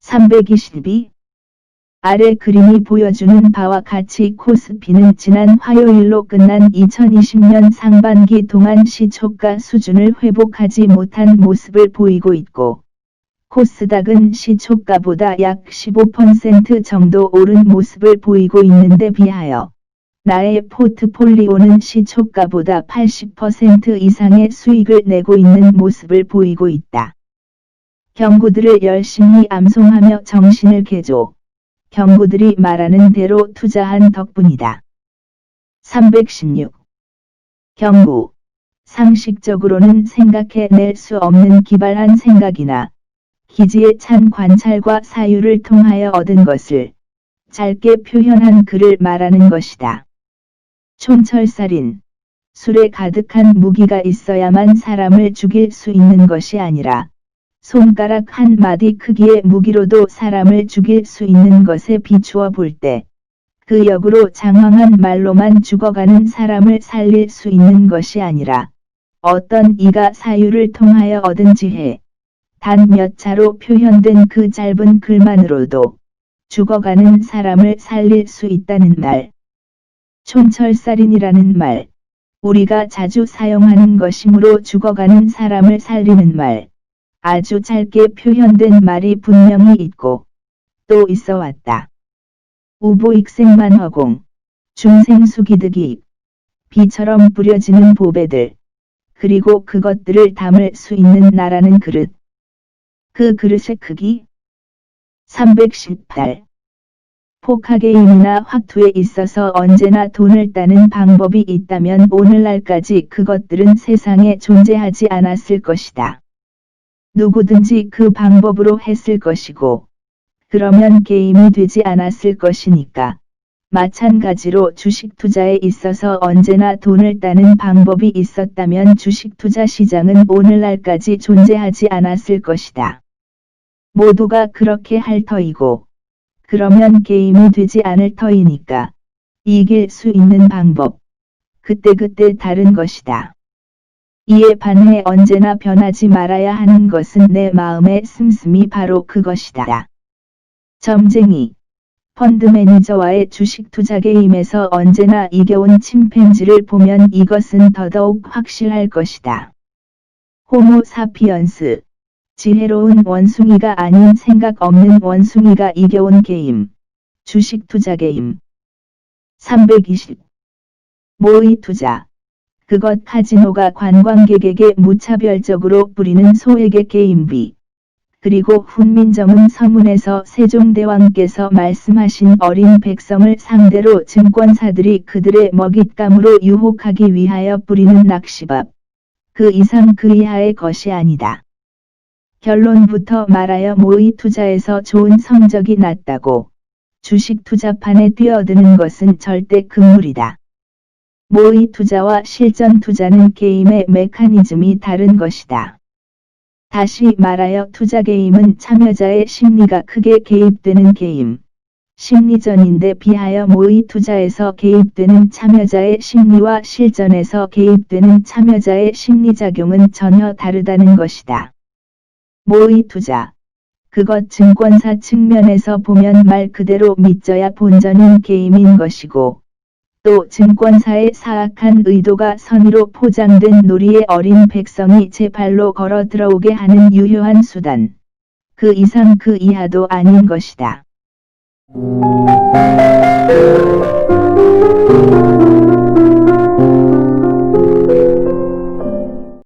322 아래 그림이 보여주는 바와 같이 코스피는 지난 화요일로 끝난 2020년 상반기 동안 시초가 수준을 회복하지 못한 모습을 보이고 있고, 코스닥은 시초가보다 약 15% 정도 오른 모습을 보이고 있는데 비하여, 나의 포트폴리오는 시초가보다 80% 이상의 수익을 내고 있는 모습을 보이고 있다. 경구들을 열심히 암송하며 정신을 개조. 경구들이 말하는 대로 투자한 덕분이다. 316. 경구. 상식적으로는 생각해낼 수 없는 기발한 생각이나 기지의 찬 관찰과 사유를 통하여 얻은 것을 짧게 표현한 글을 말하는 것이다. 총철살인. 술에 가득한 무기가 있어야만 사람을 죽일 수 있는 것이 아니라 손가락 한 마디 크기의 무기로도 사람을 죽일 수 있는 것에 비추어 볼 때, 그 역으로 장황한 말로만 죽어가는 사람을 살릴 수 있는 것이 아니라, 어떤 이가 사유를 통하여 얻은 지혜, 단몇 자로 표현된 그 짧은 글만으로도, 죽어가는 사람을 살릴 수 있다는 말. 총철살인이라는 말, 우리가 자주 사용하는 것이므로 죽어가는 사람을 살리는 말. 아주 짧게 표현된 말이 분명히 있고 또 있어 왔다. 우보익생만 허공, 중생수기득이입, 비처럼 뿌려지는 보배들, 그리고 그것들을 담을 수 있는 나라는 그릇. 그 그릇의 크기 318. 포카게임이나 확투에 있어서 언제나 돈을 따는 방법이 있다면 오늘날까지 그것들은 세상에 존재하지 않았을 것이다. 누구든지 그 방법으로 했을 것이고, 그러면 게임이 되지 않았을 것이니까. 마찬가지로 주식 투자에 있어서 언제나 돈을 따는 방법이 있었다면 주식 투자 시장은 오늘날까지 존재하지 않았을 것이다. 모두가 그렇게 할 터이고, 그러면 게임이 되지 않을 터이니까. 이길 수 있는 방법. 그때그때 다른 것이다. 이에 반해 언제나 변하지 말아야 하는 것은 내 마음의 씀씀이 바로 그것이다. 점쟁이 펀드 매니저와의 주식 투자 게임에서 언제나 이겨온 침팬지를 보면 이것은 더더욱 확실할 것이다. 호모 사피언스 지혜로운 원숭이가 아닌 생각 없는 원숭이가 이겨온 게임 주식 투자 게임 320 모의 투자 그것 카지노가 관광객에게 무차별적으로 뿌리는 소액의 게임비. 그리고 훈민정음 서문에서 세종대왕께서 말씀하신 어린 백성을 상대로 증권사들이 그들의 먹잇감으로 유혹하기 위하여 뿌리는 낚시밥. 그 이상 그 이하의 것이 아니다. 결론부터 말하여 모의 투자에서 좋은 성적이 났다고 주식 투자판에 뛰어드는 것은 절대 금물이다. 모의 투자와 실전 투자는 게임의 메커니즘이 다른 것이다. 다시 말하여 투자 게임은 참여자의 심리가 크게 개입되는 게임. 심리전인데 비하여 모의 투자에서 개입되는 참여자의 심리와 실전에서 개입되는 참여자의 심리작용은 전혀 다르다는 것이다. 모의 투자. 그것 증권사 측면에서 보면 말 그대로 믿져야 본전인 게임인 것이고, 또 증권사의 사악한 의도가 선의로 포장된 놀이의 어린 백성이 제 발로 걸어 들어오게 하는 유효한 수단. 그 이상 그 이하도 아닌 것이다.